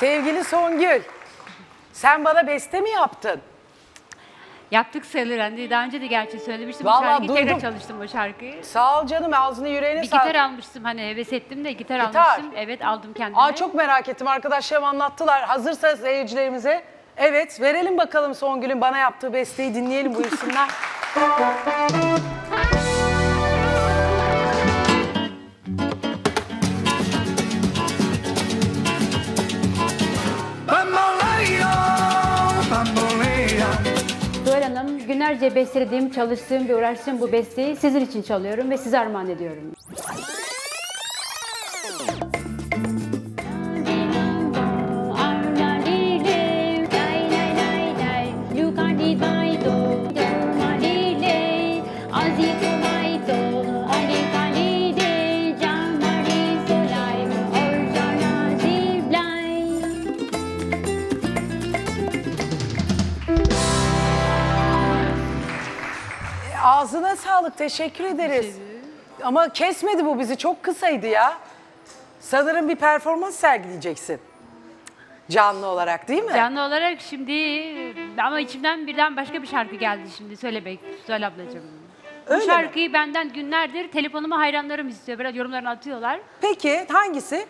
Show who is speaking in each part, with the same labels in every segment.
Speaker 1: Sevgili Songül, sen bana beste mi yaptın?
Speaker 2: Yaptık hani daha önce de gerçi söylemiştim
Speaker 1: Vallahi
Speaker 2: bu şarkıyı
Speaker 1: duydum.
Speaker 2: tekrar çalıştım o şarkıyı.
Speaker 1: Sağ ol canım, ağzını yüreğine
Speaker 2: Bir
Speaker 1: sağlık.
Speaker 2: gitar almıştım hani heves ettim de gitar,
Speaker 1: Gitar.
Speaker 2: almıştım. Evet aldım kendime.
Speaker 1: Aa çok merak ettim arkadaşlarım anlattılar. Hazırsa seyircilerimize evet verelim bakalım Songül'ün bana yaptığı besteyi dinleyelim buyursunlar.
Speaker 3: günlerce beslediğim, çalıştığım ve uğraştığım bu besteyi sizin için çalıyorum ve size armağan ediyorum.
Speaker 1: Ağzına sağlık, teşekkür ederiz. Ama kesmedi bu bizi, çok kısaydı ya. Sanırım bir performans sergileyeceksin. Canlı olarak değil mi?
Speaker 2: Canlı olarak şimdi ama içimden birden başka bir şarkı geldi şimdi söylemek Zuhal ablacığım.
Speaker 1: Öyle
Speaker 2: bu
Speaker 1: mi?
Speaker 2: şarkıyı benden günlerdir telefonuma hayranlarım istiyor. Biraz yorumlarını atıyorlar.
Speaker 1: Peki hangisi?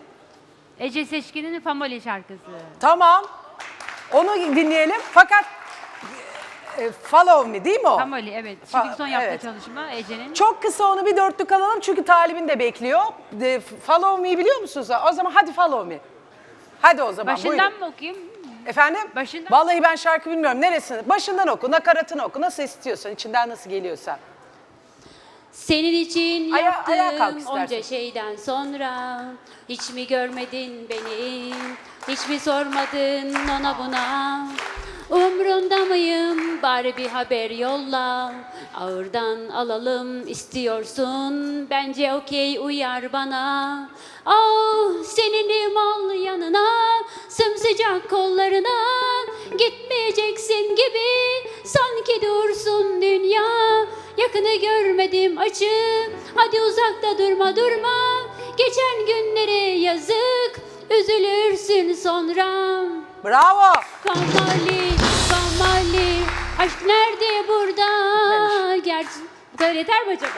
Speaker 2: Ece Seçkin'in Famoli şarkısı.
Speaker 1: Tamam. Onu dinleyelim. Fakat e, Follow Me değil mi o?
Speaker 2: Famoli evet.
Speaker 1: Fa-
Speaker 2: Şimdi son yaptığı
Speaker 1: evet.
Speaker 2: çalışma Ece'nin.
Speaker 1: Çok kısa onu bir dörtlük alalım çünkü talibin de bekliyor. De, follow me'yi biliyor musunuz? O zaman hadi follow me. Hadi o zaman
Speaker 2: Başından
Speaker 1: buyurun.
Speaker 2: mı okuyayım?
Speaker 1: Efendim?
Speaker 2: Başından-
Speaker 1: Vallahi ben şarkı bilmiyorum. Neresini? Başından oku, nakaratını oku. Nasıl istiyorsan, içinden nasıl geliyorsa.
Speaker 4: Senin için
Speaker 1: Aya-
Speaker 4: yaptığım
Speaker 1: ayağa kalk istersen.
Speaker 4: onca şeyden sonra Hiç mi görmedin beni Hiç mi sormadın ona buna Umrunda mıyım bari bir haber yolla. Ağırdan alalım istiyorsun. Bence okey uyar bana. Ah seninim al yanına Sımsıcak kollarına Gitmeyeceksin gibi Sanki dursun dünya. Yakını görmedim açı Hadi uzakta durma durma. Geçen günlere yazık Üzülürsün sonra.
Speaker 1: Bravo.
Speaker 4: Famali Aşk nerede burada Gerçi bu kadar yeter mi acaba?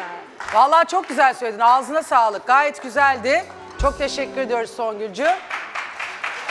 Speaker 1: Vallahi çok güzel söyledin. Ağzına sağlık. Gayet güzeldi. Çok teşekkür ediyoruz Songülcü.